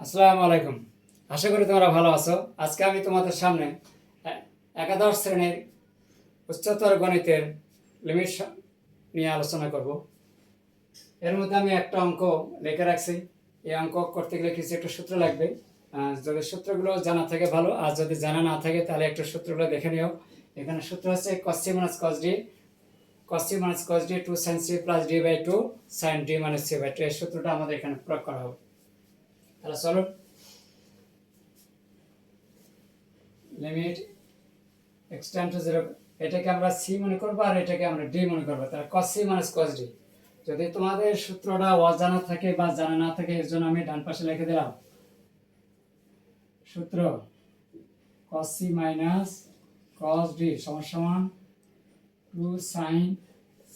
আসসালামু আলাইকুম। আশা করি তোমরা ভালো আছো। আজকে আমি তোমাদের সামনে একাদশ শ্রেণির উচ্চতর গণিতের লিমিট নিয়ে আলোচনা করব। এর মধ্যে আমি একটা অঙ্ক লিখে রাখছি। এই অঙ্ক করতে গেলে কিছু একটা সূত্র লাগবে। যদি সূত্রগুলো জানা থাকে ভালো, আর যদি জানা না থাকে তাহলে একটু সূত্রগুলো দেখে নিও। এখানে সূত্র হচ্ছে cos C minus cos D cos C minus cos D two sin C plus D by two sin D minus C by two এই সূত্রটা আমাদের এখানে প্রয়োগ করা হবে। তাহলে চলো। লিমিট এক্সটেন্ড টু জিরো এটাকে আমরা সি মনে করব আর এটাকে আমরা ডি মনে করব। তাহলে cos C minus cos D যদি তোমাদের সূত্রটা অজানা থাকে বা জানা না থাকে, এর জন্য আমি ডান পাশে লিখে দিলাম। সূত্র cos C minus cos D সমান সমান two sin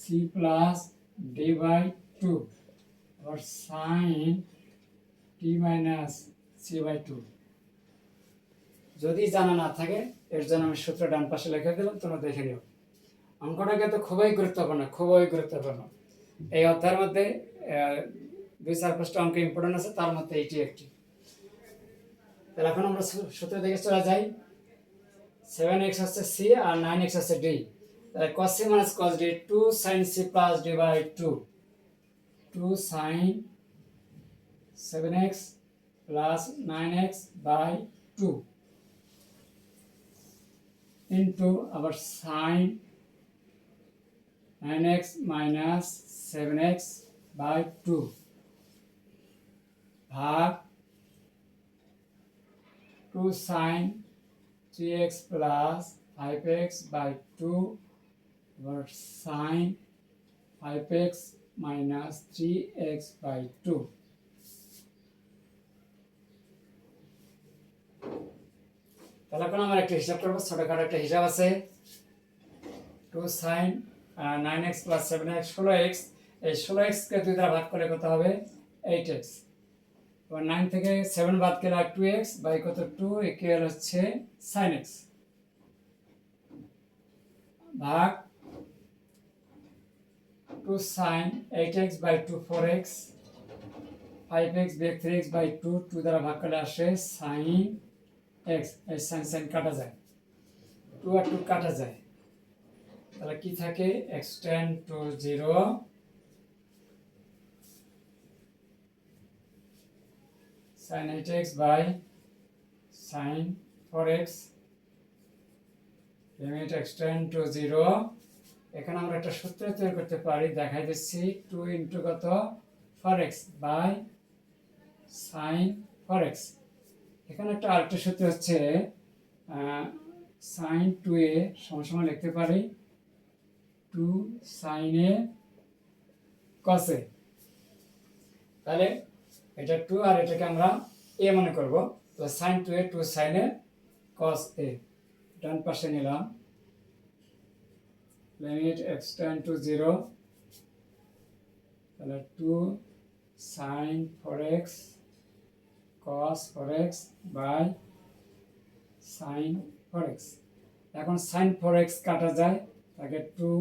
C plus D by two আবার sin T minus C by two যদি জানা না থাকে, এর জন্য আমি সূত্র ডান পাশে লিখে দিলাম, তোমরা দেখে নিও। অঙ্কটা কিন্তু খুবই গুরুত্বপূর্ণ খুবই গুরুত্বপূর্ণ। এই অধ্যায়ের মধ্যে দুই চার পাঁচটা অঙ্ক ইম্পর্টেন্ট আছে, তার মধ্যে এইটি একটি। তাহলে এখন আমরা সূত্র দিকে চলে যাই। সেভেন এক্স হচ্ছে সি আর নাইন এক্স হচ্ছে ডি তাহলে cos C minus cos D two sin C plus D by two two sin seven x plus nine x by two into our sin nine x minus seven x by two भाग two sin three x plus five x by two our sin five x minus three x by two তাহলে এখন আমার একটা হিসাব করব, ছোটখাটো একটা হিসাব আছে। Two sin nine x plus seven x ষোলো এক্স এই ষোলো এক্সকে দুই দ্বারা ভাগ করে কত হবে? এইট এক্স এবার নাইন থেকে সেভেন বাদ গেলে আর টু এক্স বাই কত? টু ইকুয়াল হচ্ছে সাইন এক্স ভাগ two sin eight x by two four x five x বিয়োগ three x by two two দ্বারা ভাগ করলে আসে সাইন এক্স এই সাইন সাইন কাটা যায়। টু আর টু কাটা যায়। তাহলে কি থাকে? X tends to zero sin eight x by sin four x limit x tends to zero এখানে আমরা একটা সূত্র তৈরি করতে পারি। দেখাই দিচ্ছি টু ইন্টু কত? Four x by sin four x এখানে একটা আরেকটা সূত্র হচ্ছে সাইন টু এ সমান লিখতে পারি টু সাইন এ কসে তাহলে এটা টু আর এটাকে আমরা এ মনে করব, তো sin two A two sin A cos A ডান পাশে নিলাম limit x tends to zero তাহলে two sin four x cos 4x by sin 4x এখন sin 4x কাটা যায়, তাকে 2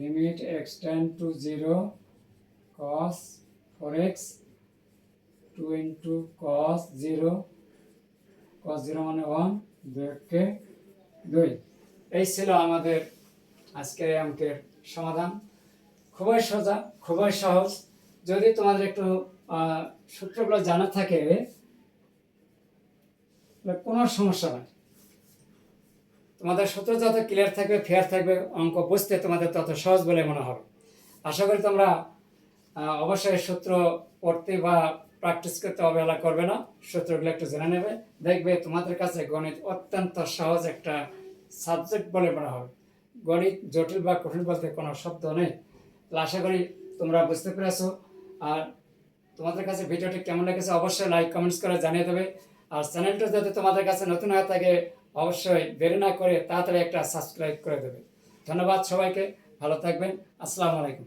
limit x tends to 0 cos 4x 2 into cos 0 cos 0 মানে 1 দুইকে দুই। এই ছিল আমাদের আজকের অঙ্কের সমাধান। খুবই সোজা, খুবই সহজ। যদি তোমাদের একটু সূত্রগুলো জানা থাকে কোনো সমস্যা নাই। তোমাদের সূত্র যত ক্লিয়ার থাকবে ফেয়ার থাকবে, অঙ্ক বুঝতে তোমাদের তত সহজ বলে মনে হবে। আশা করি তোমরা অবশ্যই সূত্র পড়তে বা প্র্যাকটিস করতে অবহেলা করবে না। সূত্রগুলো একটু জেনে নেবে। দেখবে তোমাদের কাছে গণিত অত্যন্ত সহজ একটা সাবজেক্ট বলে মনে হবে। গণিত জটিল বা কঠিন বলতে কোনো শব্দ নেই। আশা করি তোমরা বুঝতে পেরেছ। আর তোমাদের কাছে ভিডিওটি কেমন লেগেছে অবশ্যই লাইক কমেন্টস করে জানিয়ে দেবে। আর চ্যানেলটা যদি তোমাদের কাছে নতুন হয়ে থাকে, অবশ্যই দেরি না করে তাড়াতাড়ি একটা সাবস্ক্রাইব করে দেবে। ধন্যবাদ সবাইকে, ভালো থাকবেন, আসসালামু আলাইকুম।